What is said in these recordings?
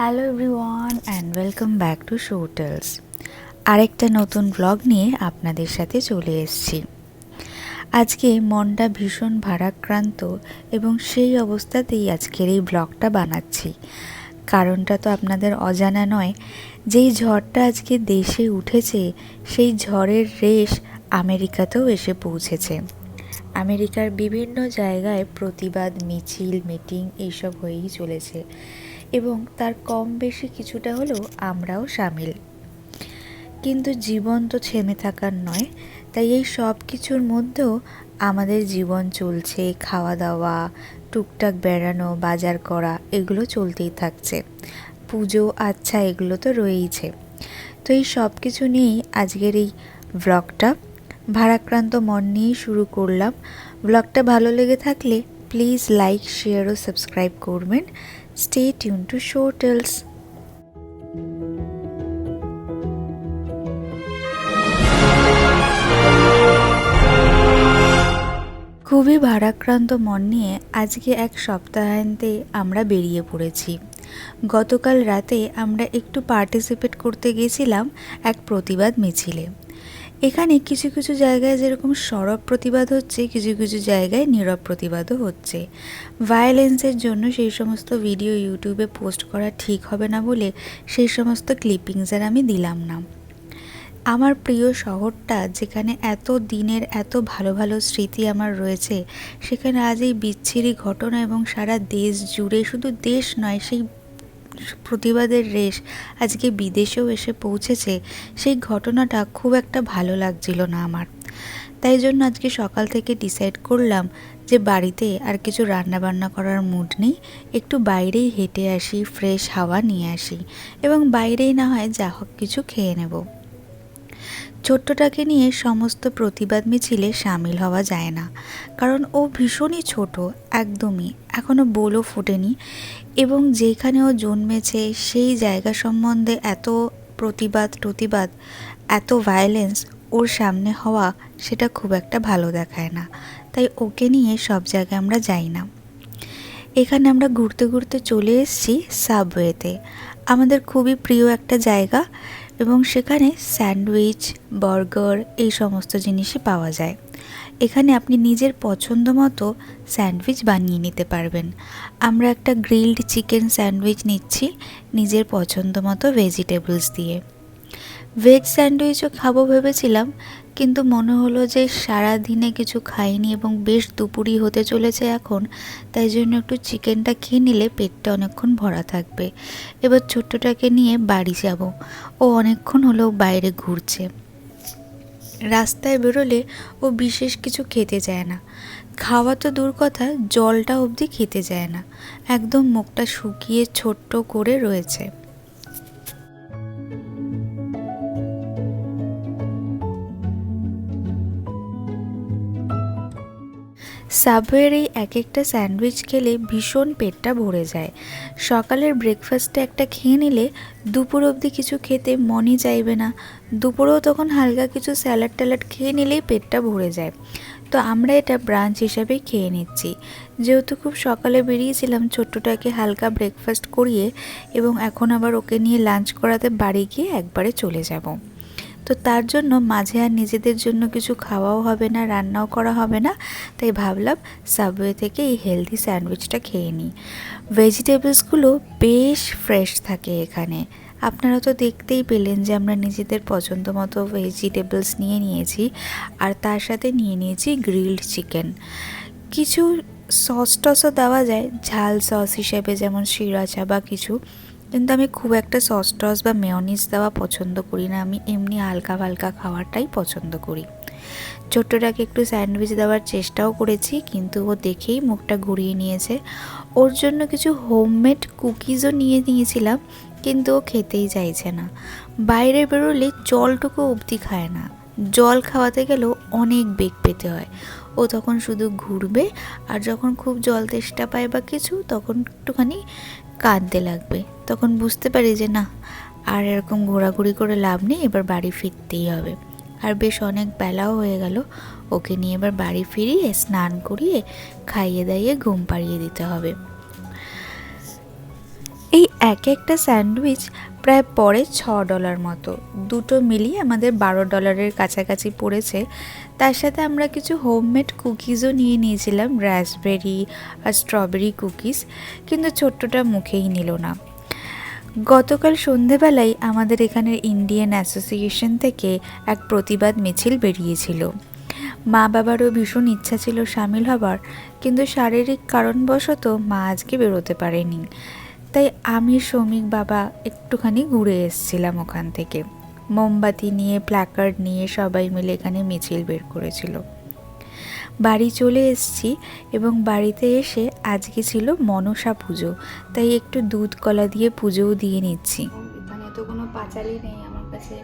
Hello everyone and welcome back to Showtales আরেকটা নতুন blog নিয়ে আপনাদের সাথে চলে এসেছি। আজকে মনটা ভীষণ ভারাক্রান্ত এবং সেই অবস্থাতেই আজকের এই ব্লগটা বানাচ্ছি। কারণটা তো আপনাদের অজানা নয়, যেই ঝড়টা আজকে দেশে উঠেছে, সেই ঝড়ের রেশ আমেরিকাতেও এসে পৌঁছেছে। আমেরিকার বিভিন্ন জায়গায় প্রতিবাদ, মিছিল, মিটিং, এইসব হয়েই চলেছে। এবং তার কম বেশি কিছুটা হলেও আমরাও সামিল। কিন্তু জীবন তো থেমে থাকার নয়, তাই এই সব কিছুর মধ্যেও আমাদের জীবন চলছে খাওয়া দাওয়া টুকটাক বেড়ানো, বাজার করা, এগুলো চলতেই থাকছে। পুজো আচ্ছা এগুলো তো রয়েইছে। তো এই সব কিছু নিয়েই আজকের এই ব্লগটা ভারাক্রান্ত মন নিয়েই শুরু করলাম। ব্লগটা ভালো লেগে থাকলে প্লিজ লাইক শেয়ার ও সাবস্ক্রাইব করবেন stay tuned to Show Tales খুবই ভারাক্রান্ত মন নিয়ে আজকে এক সপ্তাহান্তে আমরা বেরিয়ে পড়েছি। গতকাল রাতে আমরা একটু পার্টিসিপেট করতে গেছিলাম এক প্রতিবাদ মিছিলে। এখানে কিছু কিছু জায়গায় যেরকম সরব প্রতিবাদ হচ্ছে, কিছু কিছু জায়গায় নীরব প্রতিবাদও হচ্ছে। ভায়োলেন্সের জন্য সেই সমস্ত ভিডিও ইউটিউবে পোস্ট করা ঠিক হবে না বলে সেই সমস্ত ক্লিপিংস আর আমি দিলাম না। আমার প্রিয় শহরটা, যেখানে এত দিনের, এত ভালো ভালো স্মৃতি আমার রয়েছে, সেখানে আজ এই বিচ্ছিরি ঘটনা এবং সারা দেশ জুড়ে শুধু দেশ নয়, সেই প্রতিবাদের রেশ আজকে বিদেশেও এসে পৌঁছেছে, সেই ঘটনাটা খুব একটা ভালো লাগছিল না আমার। তাই জন্য আজকে সকাল থেকে ডিসাইড করলাম যে বাড়িতে আর কিছু রান্নাবান্না করার মুড নেই, একটু বাইরেই হেঁটে আসি ফ্রেশ হাওয়া নিয়ে আসি এবং বাইরেই না হয় যা হোক কিছু খেয়ে নেব। ছোট্টটাকে নিয়ে সমস্ত প্রতিবাদ মিছিলে সামিল হওয়া যায় না। কারণ ও ভীষণই ছোট, একদমই এখনও বলও ফোটেনি এবং যেখানে ও জন্মেছে সেই জায়গা সম্বন্ধে এত প্রতিবাদ প্রতিবাদ, এত ভায়োলেন্স ওর সামনে হওয়া সেটা খুব একটা ভালো দেখায় না। তাই ওকে নিয়ে সব জায়গায় আমরা যাই না। এখানে আমরা ঘুরতে ঘুরতে চলে এসেছি সাবওয়েতে আমাদের খুবই প্রিয় একটা জায়গা। এবং সেখানে স্যান্ডউইচ, বার্গার এই সমস্ত জিনিসই পাওয়া যায়। এখানে আপনি নিজের পছন্দ মতো স্যান্ডউইচ বানিয়ে নিতে পারবেন। আমরা একটা গ্রিলড চিকেন স্যান্ডউইচ নিচ্ছি নিজের পছন্দ মতো ভেজিটেবলস দিয়ে। ভেজ স্যান্ডউইচও খাব ভেবেছিলাম কিন্তু মনে হলো যে সারা দিনে কিছু খাইনি এবং বেশ দুপুরই হতে চলেছে এখন, তাই জন্য একটু চিকেনটা খেয়ে নিলে পেটটা অনেকক্ষণ ভরা থাকবে। এবার ছোট্টটাকে নিয়ে বাড়ি যাব। ও অনেকক্ষণ হলো বাইরে ঘুরছে। রাস্তায় বেরোলে ও বিশেষ কিছু খেতে চায় না। খাওয়া তো দূর কথা, জলটা অবধি খেতে যায় না। একদম মুখটা শুকিয়ে ছোট্ট করে রয়েছে। সাবওয়ের এই এক একটা স্যান্ডউইচ খেলে ভীষণ পেটটা ভরে যায়। সকালের ব্রেকফাস্টে একটা খেয়ে নিলে দুপুর অবধি কিছু খেতে মনই চাইবে না। দুপুরেও তখন হালকা কিছু স্যালাড ট্যালাড খেয়ে নিলেই পেটটা ভরে যায়। তো আমরা এটা ব্রাঞ্চ হিসাবেই খেয়ে নিচ্ছি। যেহেতু খুব সকালে বেরিয়েছিলাম, ছোট্টটাকে হালকা ব্রেকফাস্ট করিয়ে এবং এখন আবার ওকে নিয়ে লাঞ্চ করাতে বাড়ি গিয়ে একবারে চলে যাব। তো তার জন্য মাঝে আর নিজেদের জন্য কিছু খাওয়াও হবে না, রান্নাও করা হবে না। তাই ভাবলাম সাবওয়ে থেকে এই হেলদি স্যান্ডউইচটা খেয়ে নিই। ভেজিটেবলসগুলো বেশ ফ্রেশ থাকে এখানে। আপনারা তো দেখতেই পেলেন যে আমরা নিজেদের পছন্দ মতো ভেজিটেবলস নিয়ে নিয়েছি আর তার সাথে নিয়ে নিয়েছি গ্রিলড চিকেন কিছু সস টসও দেওয়া যায়, ঝাল সস হিসেবে যেমন শিরাচা বা কিছু। কিন্তু আমি খুব একটা সস টস বা মেয়নিস দেওয়া পছন্দ করি না। আমি এমনি হালকা হালকা খাওয়াটাই পছন্দ করি। ছোট্টটাকে একটু স্যান্ডউইচ দেওয়ার চেষ্টাও করেছি, কিন্তু ও দেখেই মুখটা ঘুরিয়ে নিয়েছে। ওর জন্য কিছু হোমমেড কুকিজও নিয়ে নিয়েছিলাম, কিন্তু ও খেতেই চাইছে না। বাইরে বেরোলে জলটুকু অবধি খায় না। জল খাওয়াতে গেলেও অনেক বেগ পেতে হয়। ও তখন শুধু ঘুরবে, আর যখন খুব জল তেষ্টা পায় বা কিছু, তখন একটুখানি কাঁদতে লাগবে। তখন বুঝতে পারি যে না, আর এরকম ঘোরাঘুরি করে লাভ নেই, এবার বাড়ি ফিরতেই হবে। আর বেশ অনেক বেলাও হয়ে গেল, ওকে নিয়ে এবার বাড়ি ফিরিয়ে স্নান করিয়ে খাইয়ে দাইয়ে ঘুম পাড়িয়ে দিতে হবে। এই এক একটা স্যান্ডউইচ প্রায় পড়ে ছ ডলার মতো। দুটো মিলিয়ে আমাদের বারো ডলারের কাছাকাছি পড়েছে। তার সাথে আমরা কিছু হোমমেড কুকিজও নিয়ে নিয়েছিলাম রাসবেরি আর স্ট্রবেরি কুকিজ কিন্তু ছোট্টটা মুখেই নিল না। গতকাল সন্ধেবেলায় আমাদের এখানের ইন্ডিয়ান অ্যাসোসিয়েশন থেকে এক প্রতিবাদ মিছিল বেরিয়েছিল। মা বাবারও ভীষণ ইচ্ছা ছিল সামিল হবার, কিন্তু শারীরিক কারণবশত মা আজকে বেরোতে পারেনি। তাই আমি শ্রমিক বাবা একটুখানি ঘুরে এসেছিলাম ওখান থেকে। মোমবাতি নিয়ে প্ল্যাকার্ড নিয়ে সবাই মিলে এখানে মিছিল বের করেছিল। বাড়ি চলে এসেছি এবং বাড়িতে এসে আজকে ছিল মনসা পুজো, তাই একটু দুধ কলা দিয়ে পুজোও দিয়ে নিচ্ছি। এখানে তো কোনো পাঁচালি নেই আমার কাছে,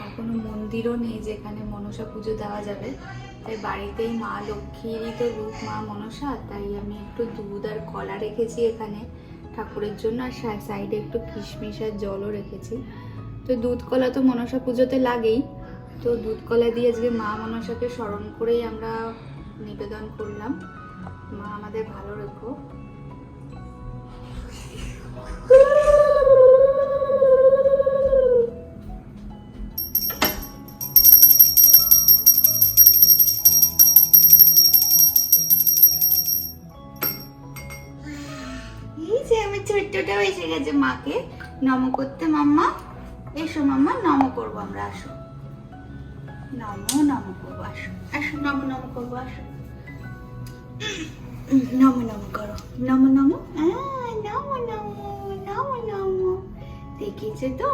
আর কোনো মন্দিরও নেই যেখানে মনসা পুজো দেওয়া যাবে। তাই বাড়িতেই মা লক্ষ্মীরই তো রূপ, মা মনসা, তাই আমি একটু দুধ আর কলা রেখেছি এখানে। ঠাকুরের জন্য আর সাইডে একটু কিশমিশ আর জলও রেখেছি। তো দুধ কলা তো মনসা পুজোতে লাগেই। তো দুধ কলা দিয়ে আজকে মা মনসাকে স্মরণ করেই আমরা নিবেদন করলাম। মা আমাদের ভালো রেখো। ছোট্টটাও এসে গেছে মাকে। নম করতে মাম্মা। এসো মাম্মা, নম করব আমরা, আসো। নম নম করব, আসো। আসো, নম নম করব, আসো। নম নম করো। নম নম? নম নম নম নম। দেখিয়েছে তো?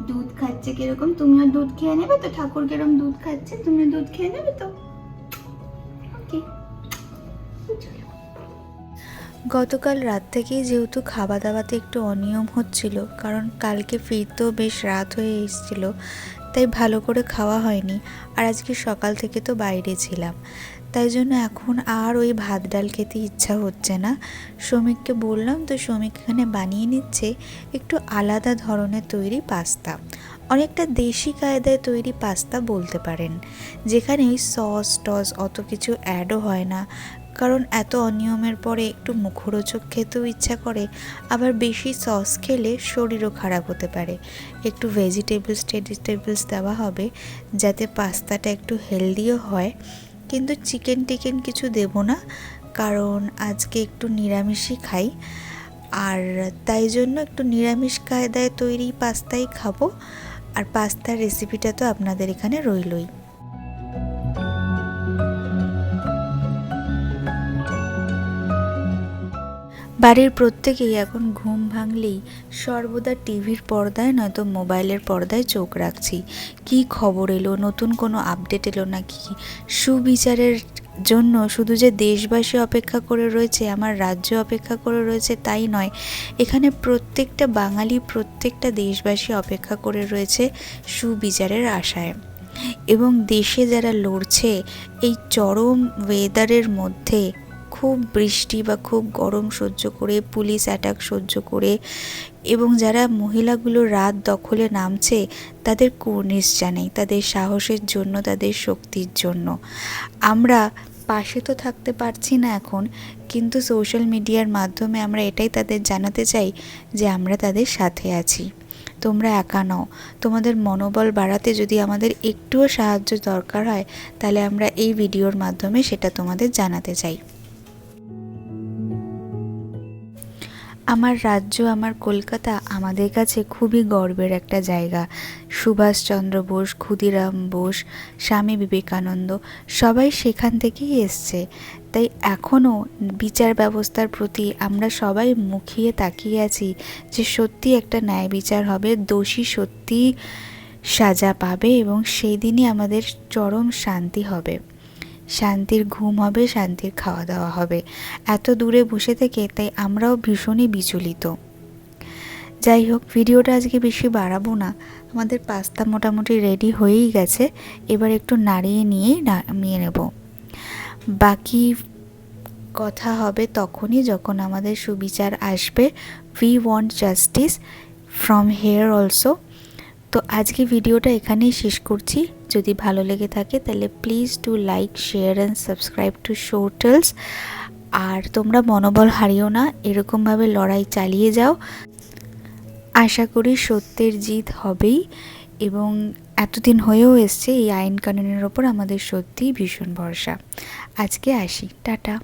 দুধ খাচ্ছে কীরকম? তুমিও দুধ খেয়ে নেবে তো? ঠাকুর কীরকম দুধ খাচ্ছে? তুমিও দুধ খেয়ে নেবে তো? গতকাল রাত থেকেই যেহেতু খাওয়া দাওয়াতে একটু অনিয়ম হচ্ছিল, কারণ কালকে ফিরতেও বেশ রাত হয়ে এসেছিল, তাই ভালো করে খাওয়া হয়নি আর আজকে সকাল থেকে তো বাইরে ছিলাম। তাই জন্য এখন আর ওই ভাত ডাল খেতে ইচ্ছা হচ্ছে না। শ্রমিককে বললাম, তো শ্রমিক এখানে বানিয়ে নিচ্ছে একটু আলাদা ধরনের তৈরি পাস্তা। অনেকটা দেশি কায়দায় তৈরি পাস্তা বলতে পারেন, যেখানে সস, টস অত কিছু অ্যাডও হয় না। কারণ এত অনিয়মের পরে একটু মুখরোচক খেতেও ইচ্ছা করে, আবার বেশি সস খেলে শরীরও খারাপ হতে পারে। একটু ভেজিটেবলস টেজিটেবলস দেওয়া হবে যাতে পাস্তাটা একটু হেলদিও হয়। কিন্তু চিকেন টিকেন কিছু দেব না, কারণ আজকে একটু নিরামিষই খাই। আর তাই জন্য একটু নিরামিষ কায়দায় তৈরি পাস্তাই খাব। আর পাস্তার রেসিপিটা তো আপনাদের এখানে রইলই। বাড়ির প্রত্যেকেই এখন ঘুম ভাঙলেই সর্বদা টিভির পর্দায় নয়তো মোবাইলের পর্দায় চোখ রাখছি। কি খবর এলো? নতুন কোনো আপডেট এলো নাকি? সুবিচারের জন্য শুধু যে দেশবাসী অপেক্ষা করে রয়েছে, আমার রাজ্য অপেক্ষা করে রয়েছে তাই নয়, এখানে প্রত্যেকটা বাঙালি, প্রত্যেকটা দেশবাসী অপেক্ষা করে রয়েছে সুবিচারের আশায়। এবং দেশে যারা লড়ছে, এই চরম ওয়েদারের মধ্যে খুব বৃষ্টি বা খুব গরম সহ্য করে, পুলিশ অ্যাটাক সহ্য করে এবং যারা মহিলাগুলো রাত দখলে নামছে, তাদের কুর্নিশ জানাই, তাদের সাহসের জন্য, তাদের শক্তির জন্য। আমরা পাশে তো থাকতে পারছি না এখন, কিন্তু সোশ্যাল মিডিয়ার মাধ্যমে আমরা এটাই তাদের জানাতে চাই যে আমরা তাদের সাথে আছি। তোমরা একা নও। তোমাদের মনোবল বাড়াতে যদি আমাদের একটুও সাহায্য দরকার হয়, তাহলে আমরা এই ভিডিওর মাধ্যমে সেটা তোমাদের জানাতে চাই। আমার রাজ্য, আমার কলকাতা আমাদের কাছে খুবই গর্বের একটা জায়গা। সুভাষচন্দ্র বোস, ক্ষুদিরাম বোস, স্বামী বিবেকানন্দ সবাই সেখান থেকেই এসছে। তাই এখনও বিচার ব্যবস্থার প্রতি আমরা সবাই মুখিয়ে তাকিয়ে আছি যে সত্যি একটা ন্যায় বিচার হবে, দোষী সত্যি সাজা পাবে এবং সেই দিনই আমাদের চরম শান্তি হবে। শান্তির ঘুম হবে, শান্তির খাওয়া দাওয়া হবে। এত দূরে বসে থেকে তাই আমরাও ভীষণই বিচলিত। যাই হোক, ভিডিওটা আজকে বেশি বাড়াবো না। আমাদের পাস্তা মোটামুটি রেডি হয়েই গেছে। এবার একটু নাড়িয়ে নিয়েই নামিয়ে নেব। বাকি কথা হবে তখনই যখন আমাদের সুবিচার আসবে। We want justice from here also তো আজকে ভিডিওটা এখানেই শেষ করছি। যদি ভালো লেগে থাকে তাহলে please to like share and subscribe to Showtales আর তোমরা মনোবল হারিও না, এরকমভাবে লড়াই চালিয়ে যাও। আশা করি সত্যের জিত হবেই এবং এতদিন হয়েও এসছে এই আইন কানুনের ওপর আমাদের সত্যিই ভীষণ ভরসা। আজকে আসি, টাটা।